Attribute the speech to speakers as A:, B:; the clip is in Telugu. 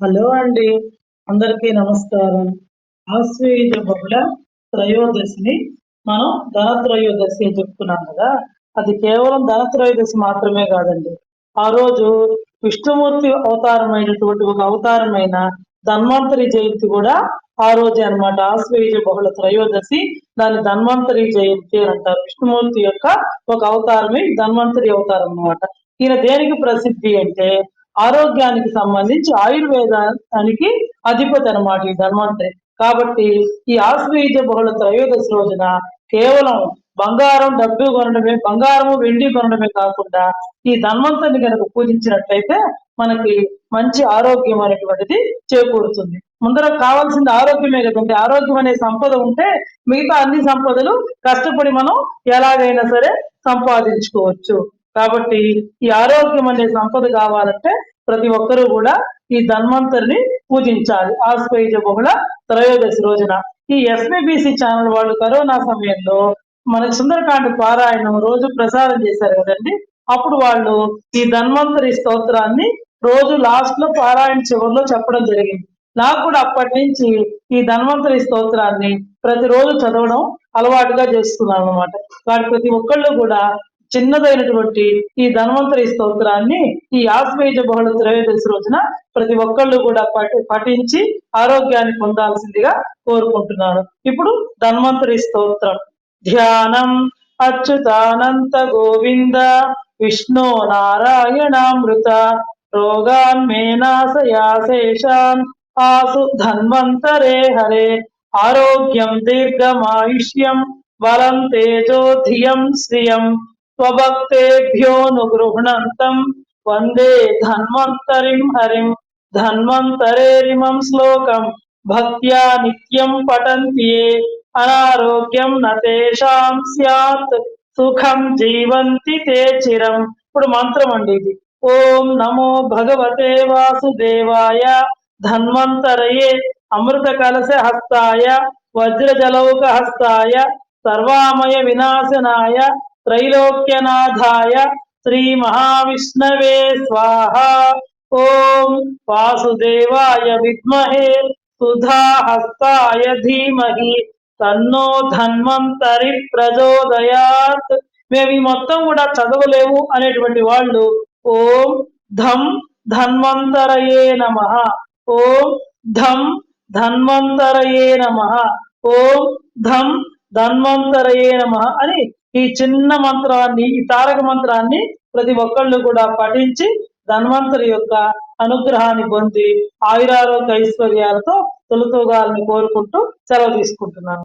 A: హలో అండి. అందరికీ నమస్కారం. ఆశ్వేయుజ బహుళ త్రయోదశిని మనం ధనత్రయోదశి అని చెప్పుకున్నాం కదా. అది కేవలం ధనత్రయోదశి మాత్రమే కాదండి. ఆ రోజు విష్ణుమూర్తి అవతారమైనటువంటి ఒక అవతారమైన ధన్వంతరి జయంతి కూడా ఆ రోజే అనమాట ఆశ్వేయుజ బహుళ త్రయోదశి దాని ధన్వంతరి జయంతి అని అంటారు. విష్ణుమూర్తి యొక్క ఒక అవతారమే ధన్వంతరి అవతారం అనమాట ఈయన దేనికి ప్రసిద్ధి అంటే ఆరోగ్యానికి సంబంధించి ఆయుర్వేదానికి అధిపతి అనమాట ఈ ధన్వంతరి కాబట్టి ఈ ఆశ్వీజ బహుళ త్రయోదశి రోజున కేవలం బంగారం డబ్బు కొనడమే బంగారము వెండి కొనడమే కాకుండా ఈ ధన్వంతరిని కనుక పూజించినట్లయితే మనకి మంచి ఆరోగ్యం అనేటువంటిది చేకూరుతుంది. ముందర కావాల్సింది ఆరోగ్యమే కదండి. ఆరోగ్యం అనే సంపద ఉంటే మిగతా అన్ని సంపదలు కష్టపడి మనం ఎలాగైనా సరే సంపాదించుకోవచ్చు. కాబట్టి ఈ ఆరోగ్యం అనే సంపద కావాలంటే ప్రతి ఒక్కరూ కూడా ఈ ధన్వంతరిని పూజించాలి. ఆస్పైజ బహుళ త్రయోదశి రోజున. ఈ ఎస్బిబిసి ఛానల్ వాళ్ళు కరోనా సమయంలో మనకి సుందరకాండ పారాయణం రోజు ప్రసారం చేశారు కదండి. అప్పుడు వాళ్ళు ఈ ధన్వంతరి స్తోత్రాన్ని రోజు లాస్ట్లో పారాయణ చివరిలో చెప్పడం జరిగింది. నాకు కూడా అప్పటి నుంచి ఈ ధన్వంతరి స్తోత్రాన్ని ప్రతిరోజు చదవడం అలవాటుగా చేస్తున్నాను అనమాట వాటి ప్రతి ఒక్కళ్ళు కూడా చిన్నదైనటువంటి ఈ ధన్వంతరి స్తోత్రాన్ని ఈ ఆశ్వేజ బహుళ త్రయోదశి రోజున ప్రతి ఒక్కళ్ళు కూడా పఠించి ఆరోగ్యాన్ని పొందాల్సిందిగా కోరుకుంటున్నాను. ఇప్పుడు ధన్వంతరి స్తోత్రం. ధ్యానం అచ్యుతానంత గోవింద విష్ణు నారాయణామృత రోగాన్ మేనాశయాశేషాన్ ఆసు ధన్వంతరే హరే ఆరోగ్యం దీర్ఘమాయుష్యం బలం తేజో ధియం శ్రియం స్వభక్తేభ్యోనుగృహణంతం వందే ధన్వంతరిం హరిం ధన్వంతరేరిమం శ్లోకం భక్త్యా నిత్యం పఠంతి అనారోగ్యం నతేషాం స్యాత్ సుఖం జీవంతి తే చిరం ఇప్పుడు మంత్రం అండి ఇది. ఓం నమో భగవతే వాసుదేవాయ ధన్వంతరయే అమృత కలశ హస్తాయ వజ్రజలౌక హస్తాయ సర్వామయ వినాశనాయ త్రైలోక్యనాథాయ శ్రీ మహావిష్ణవే స్వాహ. ఓం వాసుదేవాయ విద్మహే సుధాహస్తాయ ధీమహి. తన్నో ధన్వంతరి ప్రచోదయాత్ మేము ఈ మొత్తం కూడా చదవలేవు అనేటువంటి వాళ్ళు ఓం ధం ధన్వంతరయే నమ. ఓం ధం ధన్వంతరయే నమ. ఓం ధం ధన్వంతరయే నమ అని ఈ చిన్న మంత్రాన్ని ఈ తారక మంత్రాన్ని ప్రతి ఒక్కళ్ళు కూడా పఠించి ధన్వంతరి యొక్క అనుగ్రహాన్ని పొంది ఆయురారోగ్య ఐశ్వర్యాలతో తొలుతూగాలని కోరుకుంటూ సెలవు తీసుకుంటున్నాను.